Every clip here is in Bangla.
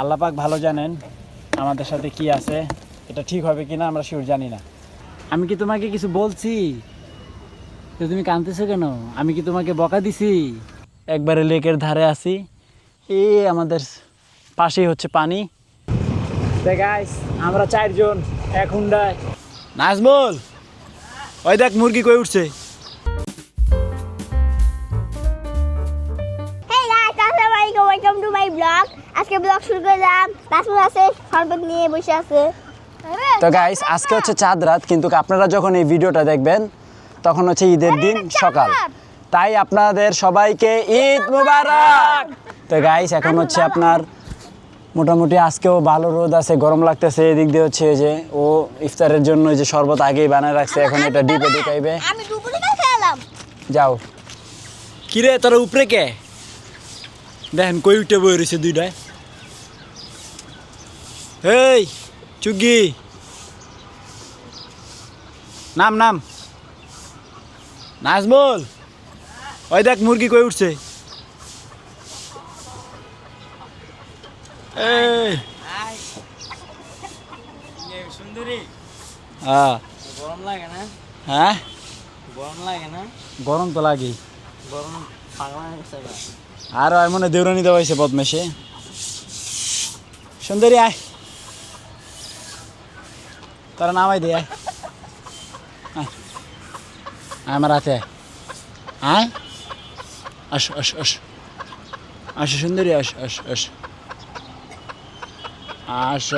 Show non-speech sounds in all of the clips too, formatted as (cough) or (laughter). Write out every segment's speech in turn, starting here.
আল্লাপাক ভালো জানেন আমাদের সাথে কি আছে, এটা ঠিক হবে কিনা আমরা শিওর জানি না। আমি কি তোমাকে কিছু বলছি? তো তুমি কাঁদতেছো কেন? আমি কি তোমাকে বকা দিছি? একবারে লেকের ধারে আছি। এ, আমাদের পাশেই হচ্ছে পানি। আমরা চারজন, এক হুন্ডায়। নাজমুল, ওই দেখ মুরগি কই উঠছে? আজকে ব্লগ শুরু করলাম। আছে শরবত নিয়ে বসে আছে। তো গাইস আজকে হচ্ছে চাঁদ রাত কিন্তু আপনারা যখন এই ভিডিওটা দেখবেন তখন হচ্ছে ঈদের দিন সকাল। তাই আপনাদের সবাইকে ঈদ মুবারক! তো গাইস এখন হচ্ছে আপনার মোটামুটি আজকেও ভালো রোদ আছে গরম লাগতেছে এদিক দিয়ে হচ্ছে যে ও ইফতারের জন্য যে শরবত আগেই বানায় রাখছে এখন এটা ডিপে ঢুকাইবে। কাছে যাও। কিরে তোর উপরে কে? দেখেন কই উঠে বই রয়েছে দুইটায়। এই চুগি নাম নাম। নাজমুল। ওই দেখ মুরগি কই উঠছে। এই। সুন্দরী। হ্যাঁ। গরম লাগে না? হ্যাঁ? গরম লাগে না? গরম তো লাগেই। গরম পাগলা হয়ে গেছে গা। আর মনে দেউরানি দেওয়া হয়েছে বদমেশে। সুন্দরী আয়। তারা নামাই দে আয়। আয়। আয় আমার হাতে আয়। আস আস আস। আসো সুন্দরী আস আস আস। আস।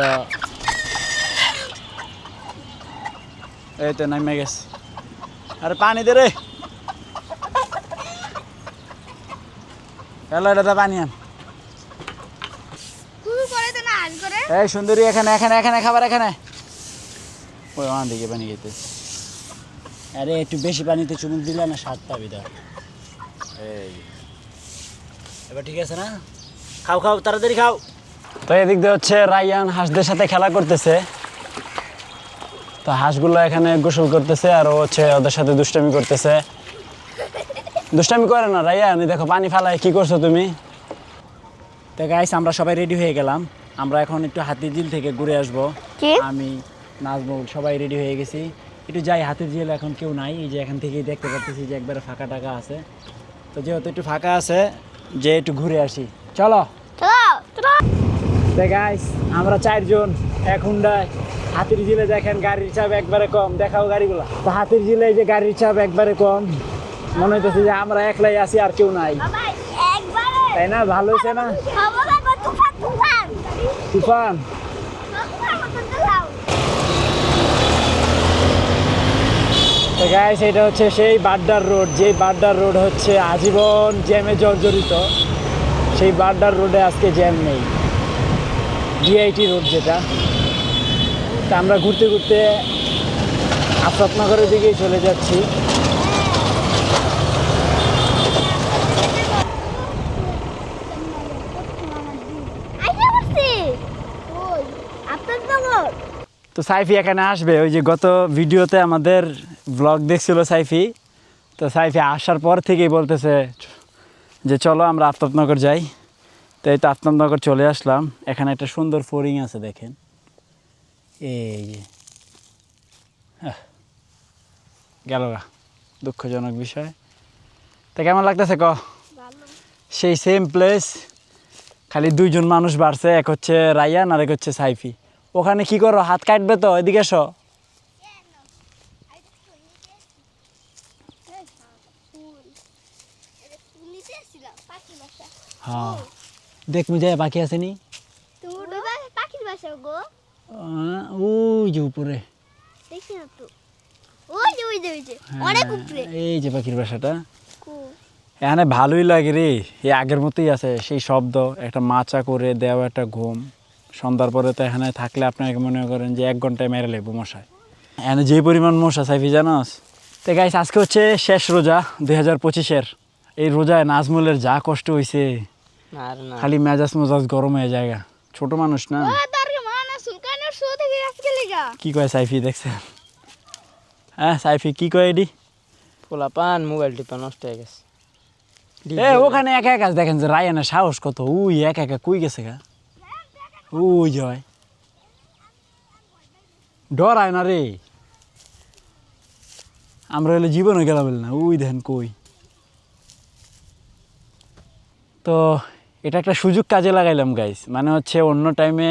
এই তো নামে গেছে। আরে পানি দে রে। হ্যালো এটা পানি আন। এই সুন্দরী এখানে এখানে এখানে খাবার এখানে। ওই ওখান দিকে পানি খেতে। আরে একটু বেশি পানিতে চুমুক দিলে না স্বাদ পাবি এই। এবার ঠিক আছে না? খাও খাও তাড়াতাড়ি খাও। তো এদিক দিয়ে হচ্ছে রায়ান হাঁসদের সাথে খেলা করতেছে। তো হাঁসগুলো এখানে গোসল করতেছে আর ও হচ্ছে ওদের সাথে দুষ্টামি করতেছে। দুষ্টামি করে না রায়ান দেখো পানি ফালায় কি করছ তুমি? তো গাইস আমরা সবাই রেডি হয়ে গেলাম। আমরা এখন একটু হাতিঝিল থেকে ঘুরে আসব। আমি নাজমুল সবাই রেডি হয়ে গেছি। একটু যাই হাতিঝিল এখন কেউ নাই এই যে এখান থেকেই দেখতে পাচ্ছি যে একবারে ফাঁকা টাকা আছে। তো যেহেতু একটু ফাঁকা আছে যে একটু ঘুরে আসি। চলো। গাইস আমরা চারজন এক হুন্ডায়। হাতির ঝিলে দেখেন গাড়ির চাপ একবারে কম দেখাও গাড়িগুলা। তো হাতির ঝিলে এই যে গাড়ির চাপ একবারে কম মনে হইতেছে যে আমরা একলাই আছি আর কেউ নাই। তাই না? ভালো হয়েছে না? তুফান তুফান তুফান তুফান মতো চালাও তো গাইস এটা হচ্ছে সেই বাড্ডার রোড। যেই বাড্ডার রোড হচ্ছে আজীবন জ্যামে জর্জরিত। সেই বাড্ডার রোডে আজকে জ্যাম নেই। ডিআইটি রোড যেটা। তা আমরা ঘুরতে ঘুরতে আফরাতনগরের দিকেই চলে যাচ্ছি। তো সাইফি এখানে আসবে। ওই যে গত ভিডিওতে আমাদের ব্লগ দেখছিল সাইফি। তো সাইফি আসার পর থেকেই বলতেছে যে চলো আমরা আফতাবনগর যাই। তো এই তো আফতাবনগর চলে আসলাম। এখানে একটা সুন্দর ফোরিং আছে দেখেন। এই যে। গেল গা। দুঃখজনক বিষয়। তা কেমন লাগতেছে ক? সেই সেম প্লেস খালি দুইজন মানুষ বাড়ছে এক হচ্ছে রায়ান আর এক হচ্ছে সাইফি। ওখানে কি করো? হাত কাটবে তো? এদিকে এসো। হ্যাঁ। অনেক হ্যাঁ, উপরে। এই যে পাখির বাসাটা। এখানে ভালোই লাগে রে। এই আগের মতোই আছে। সেই শব্দ একটা মাচা করে দেওয়া একটা ঘুম। সন্ধ্যার পরে তো এখানে থাকলে আপনাকে মনে করেন যে এক ঘন্টায় মেরে লাগবো মশায়। এখানে যে পরিমাণ মশা সাইফি জানোস? তো গাইস আজকে হচ্ছে শেষ রোজা দুই হাজার পঁচিশের। এই রোজায় নাজমুলের যা কষ্ট হয়েছে খালি মেজাজ মেজাজ গরম হয়ে যায় ছোট মানুষ না? ও তার মানে সুলকানের শো থেকে আজকে লেগা। কি কয় সাইফি দেখছেন হ্যাঁ সাইফি কি কয় এডি? পোলা পান মোবাইল টিপা নষ্ট হয়ে গেছে। এ ওখানে একা একা দেখেন যে রায়ানের সাহস কত। উই একা একা কুই গেছে গা? উই জয়। ডরায় না রে। আমরা হলে জীবনে গেলাম না উই দেখেন কই। তো এটা একটা সুযোগ কাজে লাগাইলাম গাইস মানে হচ্ছে অন্য টাইমে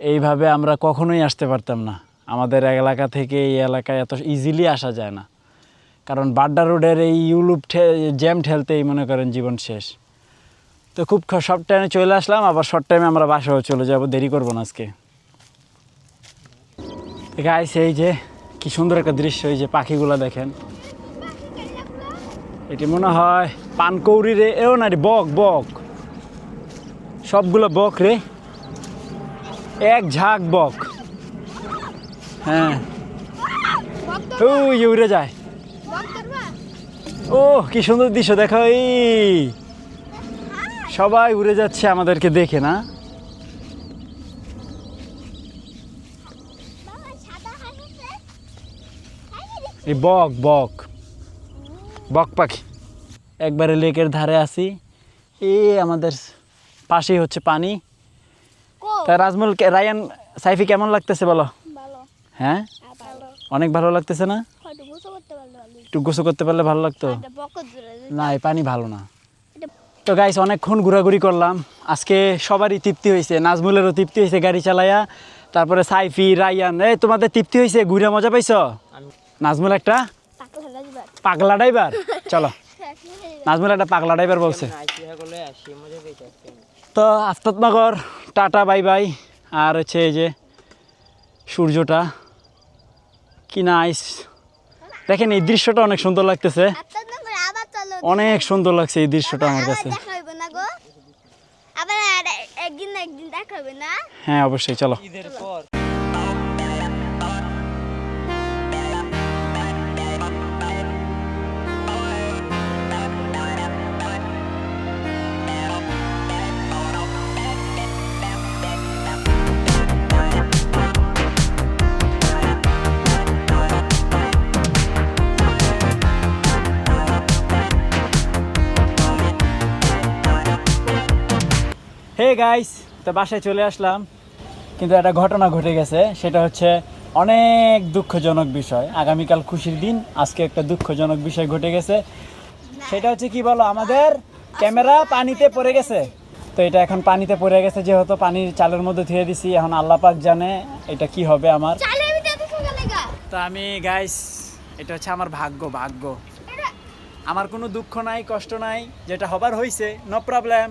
এইভাবে আমরা কখনোই আসতে পারতাম না। আমাদের এলাকা থেকে এই এলাকায় এত ইজিলি আসা যায় না। কারণ বাড্ডা রোডের এই ইউলুপ জ্যাম ঠেলতেই মনে করেন জীবন শেষ। তো খুব শর্ট টাইমে চলে আসলাম, আবার শর্ট টাইমে আমরা বাসাও চলে যাব, দেরি করব না আজকে। গাইস এই যে কি সুন্দর একটা দৃশ্য, এই যে পাখিগুলো দেখেন। এটি মনে হয় পানকৌড়ি রে। এও না রে, বক বক। সবগুলো বক রে। এক ঝাঁক বক। হ্যাঁ। ওই উড়ে যায়। ও কি সুন্দর দৃশ্য, দেখো, এই। সবাই উড়ে যাচ্ছে আমাদেরকে দেখে, না? এই বক বক। বক পাখি। একবারে লেকের ধারে আসি এই আমাদের পাশেই হচ্ছে পানি। তা রাজমুল রায়ান সাইফি কেমন লাগতেছে বলো? হ্যাঁ? অনেক ভালো লাগতেছে না? একটু গোসল করতে পারলে ভালো লাগতো? না এই পানি ভালো না। তো গাইস অনেকক্ষণ ঘোরাঘুরি করলাম। আজকে সবারই তৃপ্তি হয়েছে। নাজমুলেরও তৃপ্তি হয়েছে গাড়ি চালাইয়া তারপরে সাইফি রায়ান এই তোমাদের তৃপ্তি হয়েছে? ঘুরে মজা পাইছো? নাজমুল একটা? পাগলা ড্রাইভার? চলো। নাজমুল একটা পাগলা ড্রাইভার বলছে। তো আফতাবনগর টাটা বাই বাই। আর হচ্ছে এই যে সূর্যটা। কি নাইস দেখেন এই দৃশ্যটা অনেক সুন্দর লাগতেছে। চলো। অনেক সুন্দর লাগছে এই দৃশ্যটা আমার কাছে। দেখা হবে না গাইস তো বাসায় চলে আসলাম। কিন্তু একটা ঘটনা ঘটে গেছে সেটা হচ্ছে অনেক দুঃখজনক বিষয়। আগামীকাল খুশির দিন আজকে একটা দুঃখজনক বিষয় ঘটে গেছে। সেটা হচ্ছে কি বলো আমাদের ক্যামেরা পানিতে পড়ে গেছে। তো এটা এখন পানিতে পড়ে গেছে যেহেতু পানির চালের মধ্যে ধুয়ে দিছি এখন আল্লাহ পাক জানে এটা কি হবে আমার। তো আমি গাইস এটা হচ্ছে আমার ভাগ্য ভাগ্য। আমার কোনো দুঃখ নাই কষ্ট নাই যেটা হবার হয়েছে নো প্রবলেম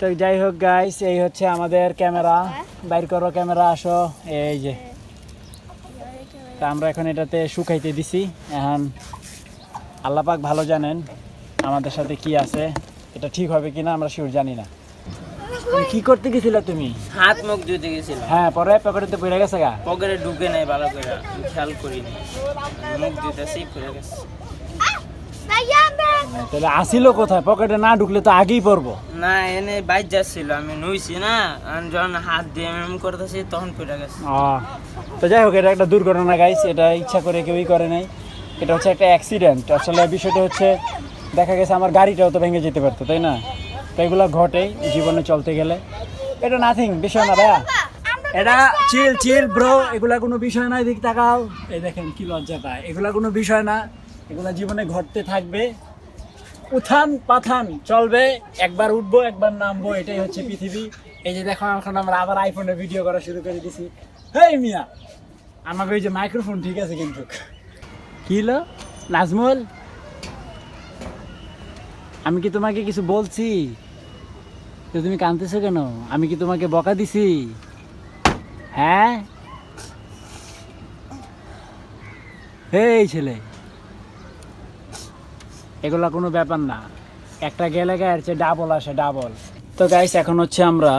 তো যাই হোক গাইস এই হচ্ছে আমাদের ক্যামেরা। বাইর করো ক্যামেরা আসো। এই যে। তা আমরা এখন এটাতে শুকাইতে দিছি। এখন আল্লাপাক ভালো জানেন আমাদের সাথে কি আছে এটা ঠিক হবে কিনা আমরা শিওর জানি না। কি করতে গেছিলে তুমি? হাত মুখ ধুতে গেছিলাম। হ্যাঁ পরে পকেটেতে পড়ে গেছে গা? পকেটে ঢুকে নাই ভালো করে। খেয়াল করিনি। মুখ ধুতেছি পড়ে গেছে। তাহলে আসিল কোথায়? পকেটে না ঢুকলে তো আগেই পড়ব। না এনে বাইর যাচ্ছিল আমি নইছি না আর যখন হাত দিয়ে এম করতেছি তখন পড়ে গেছে। তো যাই হোক এটা একটা দুর্ঘটনা গাইস এটা ইচ্ছা করে কেউই করে নাই। এটা হচ্ছে একটা অ্যাক্সিডেন্ট আসলে বিষয়টা হচ্ছে দেখা গেছে আমার গাড়িটাও তো ভেঙে যেতে পারতো তাই না? তো এগুলো ঘটেই জীবনে চলতে গেলে। এটা নাথিং বিষয় না ভাইয়া। এটা চিল চিল ব্রো এগুলা কোনো বিষয় না এদিক তাকাও। এই দেখেন কি লজ্জা পায়। এগুলা কোনো বিষয় না। এগুলা জীবনে ঘটতে থাকবে। উথান পাথান চলবে, একবার উঠবো, একবার নামবো, এটাই হচ্ছে পৃথিবী। এই যে দেখো, এখন আমরা আবার আইফোনে ভিডিও করা শুরু করে দিছি। হেই মিয়া! আমাকে ওই যে মাইক্রোফোন ঠিক আছে কিন্তু। কি হলো? নাজমুল? আমি কি তোমাকে কিছু বলছি? তো তুমি কাঁদতেছো কেন? আমি কি তোমাকে বকা দিছি? হ্যাঁ? এই ছেলে! এগুলা কোনো ব্যাপার না। একটা গেলে গায়ের চেয়ে ডাবল আসে ডাবল তো গাইস এখন হচ্ছে আমরা,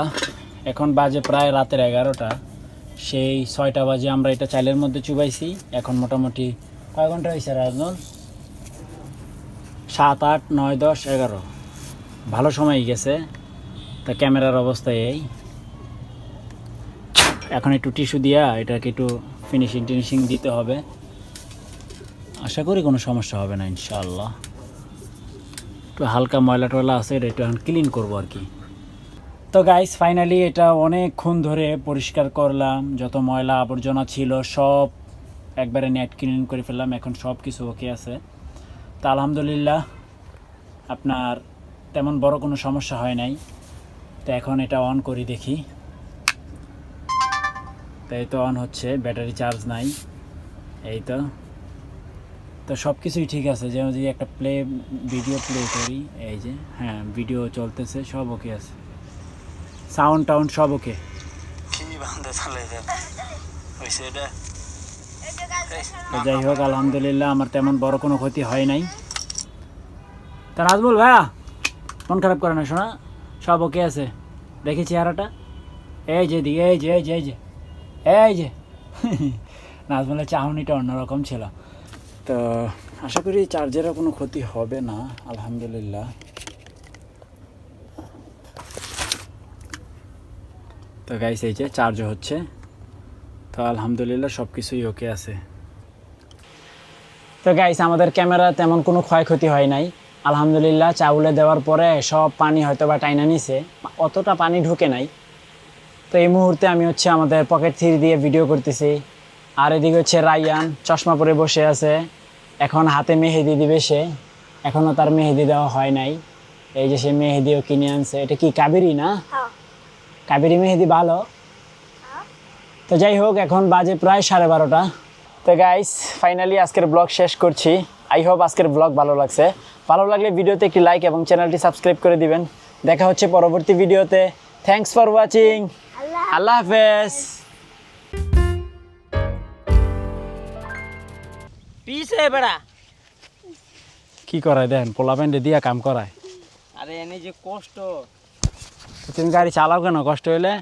এখন বাজে প্রায় রাতের এগারোটা। সেই ছয়টা বাজে আমরা এটা চালের মধ্যে চুবাইছি। এখন মোটামুটি কয় ঘণ্টা হয়েছে রাজনল সাত, আট, নয়, দশ, এগারো। ভালো সময় গেছে। তা ক্যামেরার অবস্থা এই। এখন একটু টিস্যু দিয়া এটাকে একটু ফিনিশিং টিনিশিং দিতে হবে। আশা করি কোনো সমস্যা হবে না, ইনশাআল্লাহ। একটু হালকা ময়লা টয়লা আছে, এটা একটু এখন ক্লিন করব আর কি। তো গাইস ফাইনালি এটা অনেকক্ষণ ধরে পরিষ্কার করলাম, যত ময়লা আবর্জনা ছিল সব একবারে নেট ক্লিন করে ফেললাম, এখন সব কিছু ওকে আছে। তা আলহামদুলিল্লাহ, আপনার তেমন বড় কোনো সমস্যা হয় নাই। তো এখন এটা অন করি দেখি। তো এই তো অন হচ্ছে ব্যাটারি চার্জ নাই। এই তো। তো সব কিছুই ঠিক আছে যেমন যদি একটা প্লে ভিডিও প্লে করি এই যে হ্যাঁ ভিডিও চলতেছে সব ওকে আছে। সাউন্ড টাউন্ড সব ওকে কি বান্ধে চলে এটা? তো যাই হোক আলহামদুলিল্লাহ আমার তেমন বড় কোনো ক্ষতি হয় নাই। তা নাজমুল ভাইয়া মন খারাপ করে না শোনা সব ওকে আছে। দেখি চেহারাটা। এই যে দিকে এই যে এই যে এই যে এই যে। (laughs) নাজমুলের চাহনিটা অন্যরকম ছিল। তো আশা করি চার্জেরও কোনো ক্ষতি হবে না, আলহামদুলিল্লাহ। তো গাইস এই যে চার্জ হচ্ছে। তো আলহামদুলিল্লাহ সব কিছুই ওকে আছে। তো গাইস আমাদের ক্যামেরা তেমন কোনো ক্ষয়ক্ষতি হয় নাই। আলহামদুলিল্লাহ, চাউলে দেওয়ার পরে সব পানি হয়তো বা টাইনা নিছে, অতটা পানি ঢুকে নাই। তো এই মুহূর্তে আমি হচ্ছে আমাদের পকেট থ্রি দিয়ে ভিডিও করতেছি। আর এদিকে হচ্ছে রাইয়ান চশমা পরে বসে আছে। এখন হাতে মেহেদি দিবে সে। এখনও তার মেহেদি দেওয়া হয় নাই। এই যে সে মেহেদিও কিনে আনছে। এটা কি কাবেরি না? হ্যাঁ। কাবেরি মেহেদি ভালো। তো যাই হোক এখন বাজে প্রায় সাড়ে বারোটা। তো গাইস ফাইনালি আজকের ব্লগ শেষ করছি। আই হোপ আজকের ব্লগ ভালো লাগছে। ভালো লাগলে ভিডিওতে একটি লাইক এবং চ্যানেলটি সাবস্ক্রাইব করে দিবেন। দেখা হচ্ছে পরবর্তী ভিডিওতে থ্যাঙ্কস ফর ওয়াচিং আল্লাহ হাফেজ। পিছে বেড়া। কি করায় দেন? পোলা প্যান্টে দিয়া কাম করায়। আরে এনে যে কষ্ট। তুমি গাড়ি চালাও কেন? কষ্ট হইলে?